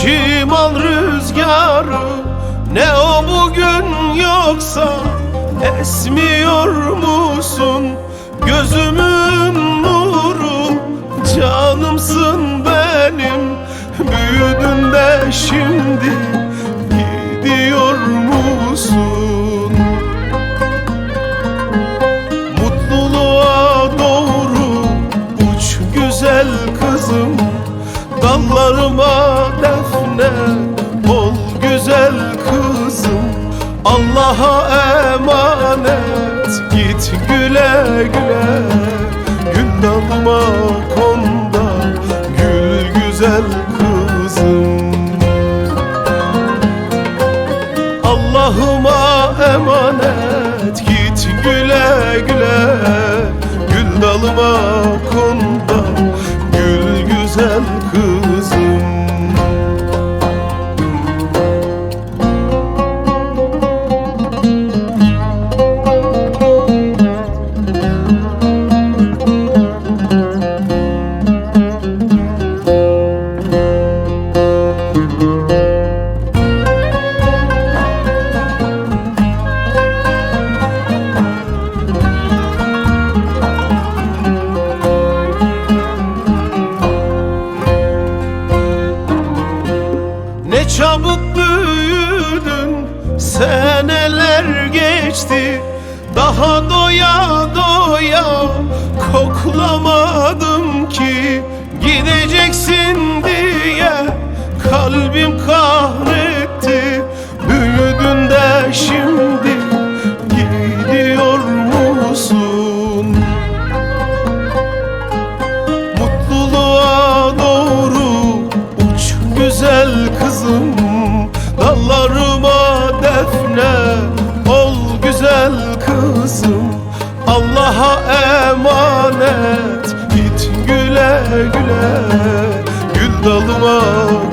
şimal rüzgarı. Ne o bugün yoksa esmiyor musun? Gözümün nuru canımsın benim. Büyüdün de şimdi gidiyor musun? Mutluluğa doğru uç güzel kızım. Dallarıma Allah'a emanet. Git güle güle. Gül dalıma konda. Gül güzel kızım. Allah'ıma emanet. Git güle güle. Gül dalıma konda Çabuk büyüdün Seneler geçti. Daha doya doya Koklamadım ki Gideceksin diye Kalbim kahretti emanet. Git güle güle Gül dalıma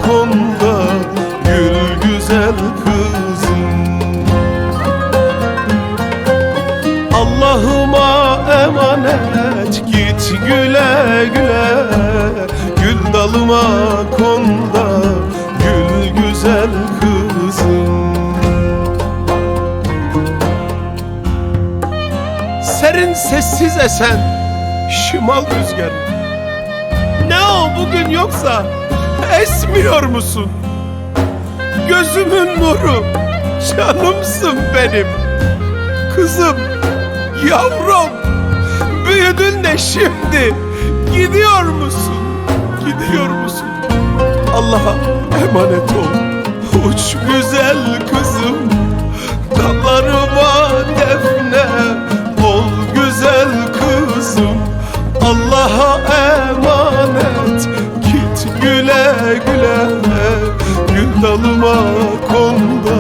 konda gül güzel kızım. Allah'ıma emanet. Git güle güle Gül dalıma gül sessiz esen şimal rüzgarı Ne o bugün yoksa esmiyor musun? Gözümün nuru canımsın benim Kızım, yavrum Büyüdün de şimdi Gidiyor musun? Gidiyor musun? Allah'a emanet ol Uç güzel kızım güle güle Gül dalıma konda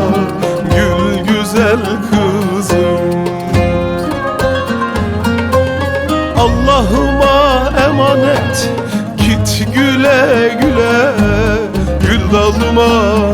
Gül güzel kızım Allah'ıma emanet Git güle güle Gül dalıma